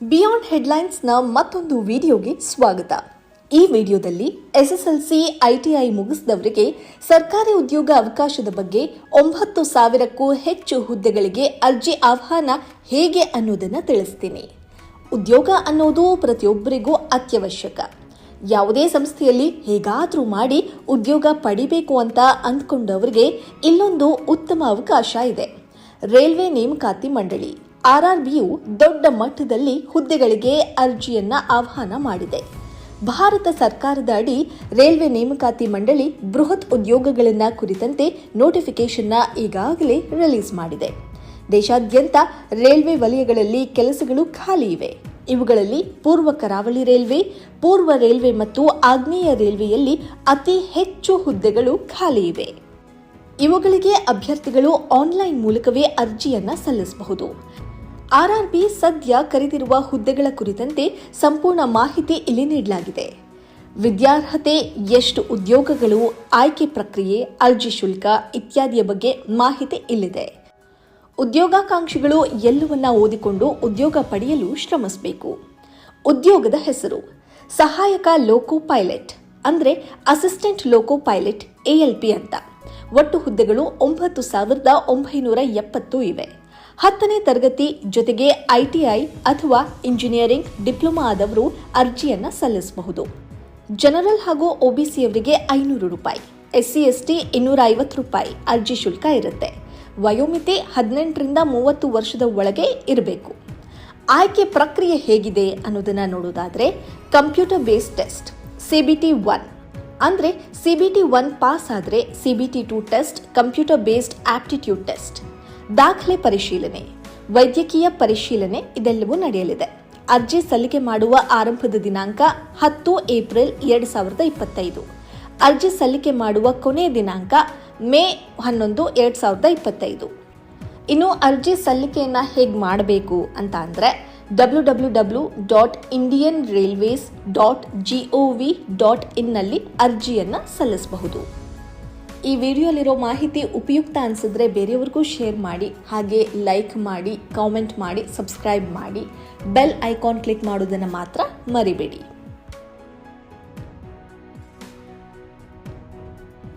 Beyond ಹೆಡ್ಲೈನ್ಸ್ನ ಮತ್ತೊಂದು ವಿಡಿಯೋಗೆ ಸ್ವಾಗತ. ಈ ವಿಡಿಯೋದಲ್ಲಿ ಎಸ್ಎಸ್ಎಲ್ಸಿ ಐಟಿಐ ಮುಗಿಸಿದವರಿಗೆ ಸರ್ಕಾರಿ ಉದ್ಯೋಗ ಅವಕಾಶದ ಬಗ್ಗೆ ಒಂಬತ್ತು ಸಾವಿರಕ್ಕೂ ಹೆಚ್ಚು ಹುದ್ದೆಗಳಿಗೆ ಅರ್ಜಿ ಆಹ್ವಾನ ಹೇಗೆ ಅನ್ನೋದನ್ನು ತಿಳಿಸ್ತೀನಿ. ಉದ್ಯೋಗ ಅನ್ನೋದು ಪ್ರತಿಯೊಬ್ಬರಿಗೂ ಅತ್ಯವಶ್ಯಕ. ಯಾವುದೇ ಸಂಸ್ಥೆಯಲ್ಲಿ ಹೇಗಾದರೂ ಮಾಡಿ ಉದ್ಯೋಗ ಪಡಿಬೇಕು ಅಂತ ಅಂದ್ಕೊಂಡವರಿಗೆ ಇಲ್ಲೊಂದು ಉತ್ತಮ ಅವಕಾಶ ಇದೆ. ರೈಲ್ವೆ ನೇಮಕಾತಿ ಮಂಡಳಿ. ಆರ್ಆರ್ಬಿಯು ದೊಡ್ಡ ಮಟ್ಟದಲ್ಲಿ ಹುದ್ದೆಗಳಿಗೆ ಅರ್ಜಿಯನ್ನ ಆಹ್ವಾನ ಮಾಡಿದೆ. ಭಾರತ ಸರ್ಕಾರದ ಅಡಿ ರೈಲ್ವೆ ನೇಮಕಾತಿ ಮಂಡಳಿ ಬೃಹತ್ ಉದ್ಯೋಗಗಳನ್ನ ಕುರಿತಂತೆ ನೋಟಿಫಿಕೇಶನ್ನ ಈಗಾಗಲೇ ರಿಲೀಸ್ ಮಾಡಿದೆ. ದೇಶಾದ್ಯಂತ ರೈಲ್ವೆ ವಲಯಗಳಲ್ಲಿ ಕೆಲಸಗಳು ಖಾಲಿ ಇವೆ. ಇವುಗಳಲ್ಲಿ ಪೂರ್ವ ಕರಾವಳಿ ರೈಲ್ವೆ, ಪೂರ್ವ ರೈಲ್ವೆ ಮತ್ತು ಆಗ್ನೇಯ ರೈಲ್ವೆಯಲ್ಲಿ ಅತಿ ಹೆಚ್ಚು ಹುದ್ದೆಗಳು ಖಾಲಿ ಇವೆ. ಇವುಗಳಿಗೆ ಅಭ್ಯರ್ಥಿಗಳು ಆನ್ಲೈನ್ ಮೂಲಕವೇ ಅರ್ಜಿಯನ್ನ ಸಲ್ಲಿಸಬಹುದು. ಆರ್ಆರ್ಬಿ ಸದ್ಯ ಕರೆದಿರುವ ಹುದ್ದೆಗಳ ಕುರಿತಂತೆ ಸಂಪೂರ್ಣ ಮಾಹಿತಿ ಇಲ್ಲಿ ನೀಡಲಾಗಿದೆ. ವಿದ್ಯಾರ್ಹತೆ, ಎಷ್ಟು ಉದ್ಯೋಗಗಳು, ಆಯ್ಕೆ ಪ್ರಕ್ರಿಯೆ, ಅರ್ಜಿ ಶುಲ್ಕ ಇತ್ಯಾದಿಯ ಬಗ್ಗೆ ಮಾಹಿತಿ ಇಲ್ಲಿದೆ. ಉದ್ಯೋಗಾಕಾಂಕ್ಷಿಗಳು ಎಲ್ಲವನ್ನ ಓದಿಕೊಂಡು ಉದ್ಯೋಗ ಪಡೆಯಲು ಶ್ರಮಿಸಬೇಕು. ಉದ್ಯೋಗದ ಹೆಸರು, ಸಹಾಯಕ ಲೋಕೋ ಪೈಲಟ್, ಅಂದರೆ ಅಸಿಸ್ಟೆಂಟ್ ಲೋಕೋ ಪೈಲಟ್ ಎಎಲ್ಪಿ ಅಂತ. ಒಟ್ಟು ಹುದ್ದೆಗಳು ಒಂಬತ್ತು ಸಾವಿರದ ಒಂಬೈನೂರ ಎಪ್ಪತ್ತು ಇವೆ. ಹತ್ತನೇ ತರಗತಿ ಜೊತೆಗೆ ಐಟಿಐ ಅಥವಾ ಇಂಜಿನಿಯರಿಂಗ್ ಡಿಪ್ಲೊಮಾ ಆದವರು ಅರ್ಜಿಯನ್ನ ಸಲ್ಲಿಸಬಹುದು. ಜನರಲ್ ಹಾಗೂ ಒಬಿಸಿಯವರಿಗೆ ಐನೂರು ರೂಪಾಯಿ, ಎಸ್ಸಿ, ಎಸ್ಟಿ ಇನ್ನೂರ ಐವತ್ತು ರೂಪಾಯಿ ಅರ್ಜಿ ಶುಲ್ಕ ಇರುತ್ತೆ. ವಯೋಮಿತಿ ಹದಿನೆಂಟರಿಂದ ಮೂವತ್ತು ವರ್ಷದ ಒಳಗೆ ಇರಬೇಕು. ಆಯ್ಕೆ ಪ್ರಕ್ರಿಯೆ ಹೇಗಿದೆ ಅನ್ನೋದನ್ನು ನೋಡೋದಾದರೆ computer based test, C B T one. ಅಂದರೆ C B T one pass ಆದರೆ C B T two test, computer based aptitude test. ದಾಖಲೆ ಪರಿಶೀಲನೆ, ವೈದ್ಯಕೀಯ ಪರಿಶೀಲನೆ ಇದೆಲ್ಲವೂ ನಡೆಯಲಿದೆ. ಅರ್ಜಿ ಸಲ್ಲಿಕೆ ಮಾಡುವ ಆರಂಭದ ದಿನಾಂಕ ಹತ್ತು ಏಪ್ರಿಲ್ ಎರಡು ಸಾವಿರದ ಇಪ್ಪತ್ತೈದು. ಅರ್ಜಿ ಸಲ್ಲಿಕೆ ಮಾಡುವ ಕೊನೆಯ ದಿನಾಂಕ ಮೇ ಹನ್ನೊಂದು ಎರಡು ಸಾವಿರದ ಇಪ್ಪತ್ತೈದು. ಇನ್ನು ಅರ್ಜಿ ಸಲ್ಲಿಕೆಯನ್ನು ಹೇಗೆ ಮಾಡಬೇಕು ಅಂತ ಅಂದರೆ W W W dot Indian railways dot G O V dot ಇನ್ನಲ್ಲಿ ಅರ್ಜಿಯನ್ನು ಸಲ್ಲಿಸಬಹುದು. ಈ ವಿಡಿಯೋಲಿರೋ ಮಾಹಿತಿ ಉಪಯುಕ್ತ ಅನಿಸಿದ್ರೆ ಬೇರೆಯವ್ರಿಗೂ ಶೇರ್ ಮಾಡಿ, ಹಾಗೆ ಲೈಕ್ ಮಾಡಿ, ಕಾಮೆಂಟ್ ಮಾಡಿ, ಸಬ್ಸ್ಕ್ರೈಬ್ ಮಾಡಿ. ಬೆಲ್ ಐಕಾನ್ ಕ್ಲಿಕ್ ಮಾಡೋದನ್ನು ಮಾತ್ರ ಮರಿಬೇಡಿ.